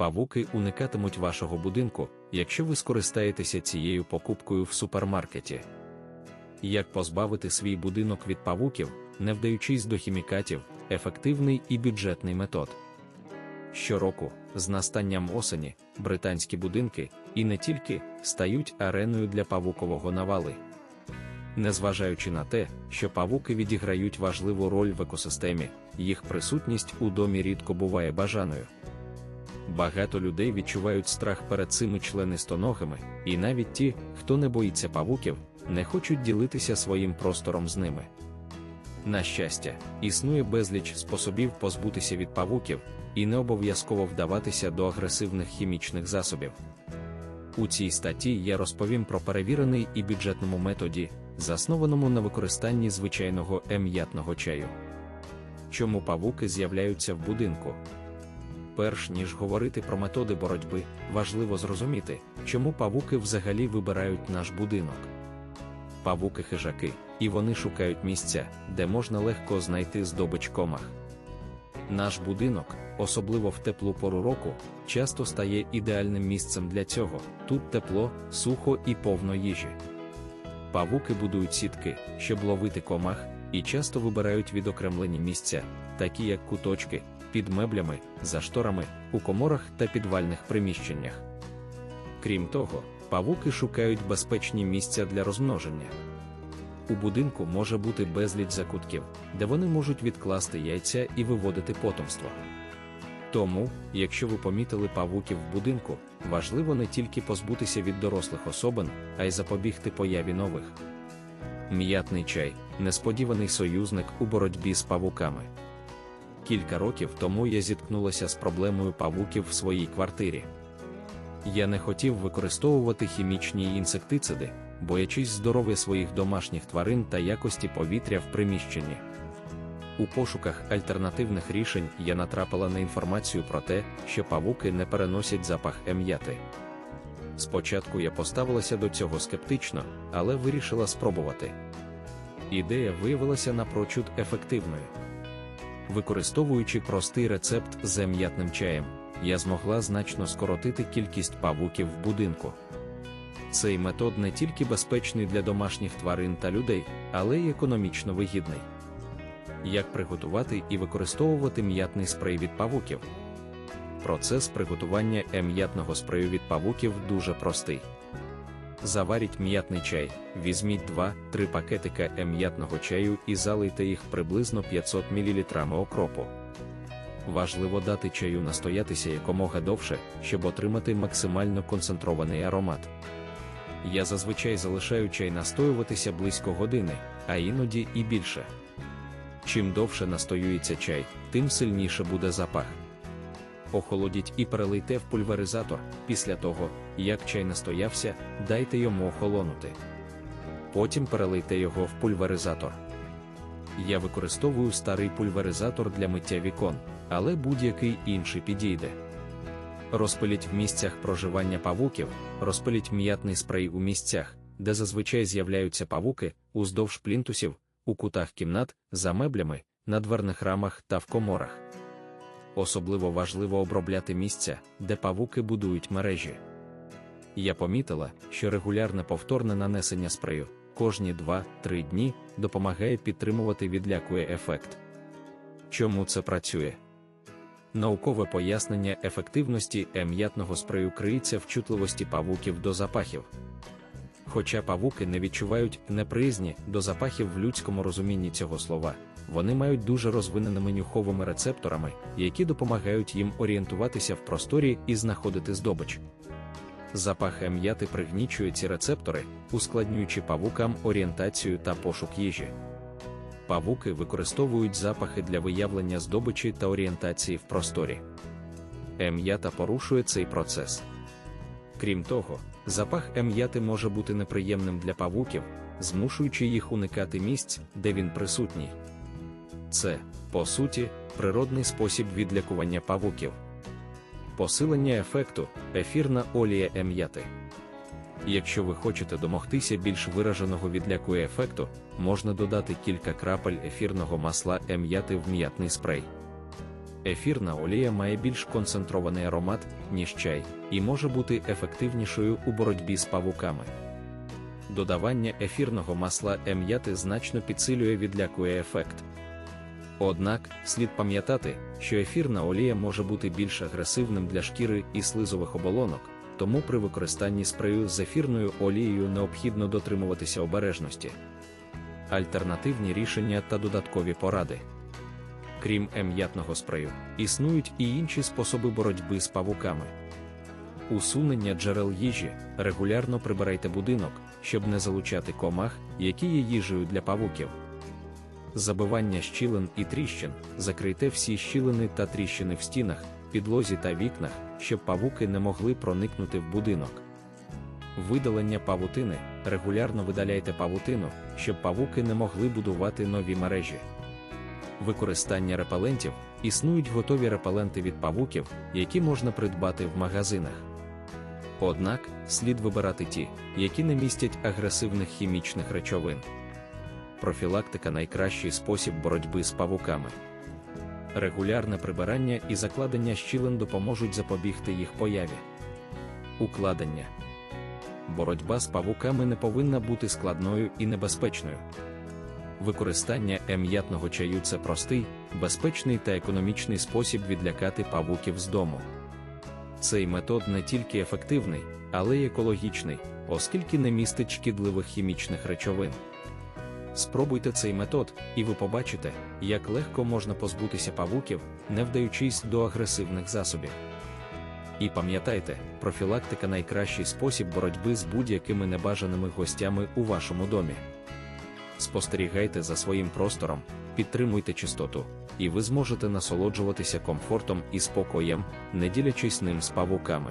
Павуки уникатимуть вашого будинку, якщо ви скористаєтеся цією покупкою в супермаркеті. Як позбавити свій будинок від павуків, не вдаючись до хімікатів, ефективний і бюджетний метод. Щороку, з настанням осені, британські будинки, і не тільки, стають ареною для павукового навали. Незважаючи на те, що павуки відіграють важливу роль в екосистемі, їх присутність у домі рідко буває бажаною. Багато людей відчувають страх перед цими членистоногими, і навіть ті, хто не боїться павуків, не хочуть ділитися своїм простором з ними. На щастя, існує безліч способів позбутися від павуків, і не обов'язково вдаватися до агресивних хімічних засобів. У цій статті я розповім про перевірений і бюджетному методі, заснованому на використанні звичайного ем'ятного чаю. Чому павуки з'являються в будинку? Перш ніж говорити про методи боротьби, важливо зрозуміти, чому павуки взагалі вибирають наш будинок. Павуки хижаки, і вони шукають місця, де можна легко знайти здобич комах. Наш будинок, особливо в теплу пору року, часто стає ідеальним місцем для цього. Тут тепло, сухо і повно їжі. Павуки будують сітки, щоб ловити комах, і часто вибирають відокремлені місця, такі як куточки, під меблями, за шторами, у коморах та підвальних приміщеннях. Крім того, павуки шукають безпечні місця для розмноження. У будинку може бути безліч закутків, де вони можуть відкласти яйця і виводити потомство. Тому, якщо ви помітили павуків в будинку, важливо не тільки позбутися від дорослих особин, а й запобігти появі нових. М'ятний чай несподіваний союзник у боротьбі з павуками. Кілька років тому я зіткнулася з проблемою павуків в своїй квартирі. Я не хотів використовувати хімічні інсектициди, боячись здоров'я своїх домашніх тварин та якості повітря в приміщенні. У пошуках альтернативних рішень я натрапила на інформацію про те, що павуки не переносять запах ем'яти. Спочатку я поставилася до цього скептично, але вирішила спробувати. Ідея виявилася напрочуд ефективною. Використовуючи простий рецепт з ем'ятним чаєм, я змогла значно скоротити кількість павуків в будинку. Цей метод не тільки безпечний для домашніх тварин та людей, але й економічно вигідний. Як приготувати і використовувати м'ятний спрей від павуків? Процес приготування ем'ятного спрею від павуків дуже простий. Заваріть м'ятний чай, візьміть 2-3 пакетика ем'ятного чаю і залийте їх приблизно 500 мл окропу. Важливо дати чаю настоятися якомога довше, щоб отримати максимально концентрований аромат. Я зазвичай залишаю чай настоюватися близько години, а іноді і більше. Чим довше настоюється чай, тим сильніше буде запах. Охолодіть і перелийте в пульверизатор. Після того, як чай настоявся, дайте йому охолонути. Потім перелийте його в пульверизатор. Я використовую старий пульверизатор для миття вікон, але будь-який інший підійде. Розпиліть в місцях проживання павуків, розпиліть м'ятний спрей у місцях, де зазвичай з'являються павуки, уздовж плінтусів, у кутах кімнат, за меблями, на дверних рамах та в коморах. Особливо важливо обробляти місця, де павуки будують мережі. Я помітила, що регулярне повторне нанесення спрею кожні 2-3 дні допомагає підтримувати відлякує ефект. Чому це працює? Наукове пояснення ефективності ем'ятного спрею криється в чутливості павуків до запахів. Хоча павуки не відчувають неприязні до запахів в людському розумінні цього слова, вони мають дуже розвиненими нюховими рецепторами, які допомагають їм орієнтуватися в просторі і знаходити здобич. Запах ем'яти пригнічує ці рецептори, ускладнюючи павукам орієнтацію та пошук їжі. Павуки використовують запахи для виявлення здобичі та орієнтації в просторі. Ем'ята порушує цей процес. Крім того, запах ем'яти може бути неприємним для павуків, змушуючи їх уникати місць, де він присутній. Це, по суті, природний спосіб відлякування павуків. Посилення ефекту ефірна олія ем'яти. Якщо ви хочете домогтися більш вираженого відлякує ефекту, можна додати кілька крапель ефірного масла ем'яти в м'ятний спрей. Ефірна олія має більш концентрований аромат, ніж чай, і може бути ефективнішою у боротьбі з павуками. Додавання ефірного масла ем'яти значно підсилює відлякує ефект. Однак слід пам'ятати, що ефірна олія може бути більш агресивним для шкіри і слизових оболонок, тому при використанні спрею з ефірною олією необхідно дотримуватися обережності. Альтернативні рішення та додаткові поради. Крім ем'ятного спрею, існують і інші способи боротьби з павуками. Усунення джерел їжі, регулярно прибирайте будинок, щоб не залучати комах, які є їжею для павуків. Забивання щілин і тріщин, закрийте всі щілини та тріщини в стінах, підлозі та вікнах, щоб павуки не могли проникнути в будинок. Видалення павутини, регулярно видаляйте павутину, щоб павуки не могли будувати нові мережі. Використання репелентів існують готові репеленти від павуків, які можна придбати в магазинах. Однак слід вибирати ті, які не містять агресивних хімічних речовин. Профілактика найкращий спосіб боротьби з павуками. Регулярне прибирання і закладення щілин допоможуть запобігти їх появі. Укладення боротьба з павуками не повинна бути складною і небезпечною. Використання ем'ятного чаю це простий, безпечний та економічний спосіб відлякати павуків з дому. Цей метод не тільки ефективний, але й екологічний, оскільки не містить шкідливих хімічних речовин. Спробуйте цей метод, і ви побачите, як легко можна позбутися павуків, не вдаючись до агресивних засобів. І пам'ятайте, профілактика найкращий спосіб боротьби з будь-якими небажаними гостями у вашому домі. Спостерігайте за своїм простором, підтримуйте чистоту, і ви зможете насолоджуватися комфортом і спокоєм, не ділячись ним з павуками.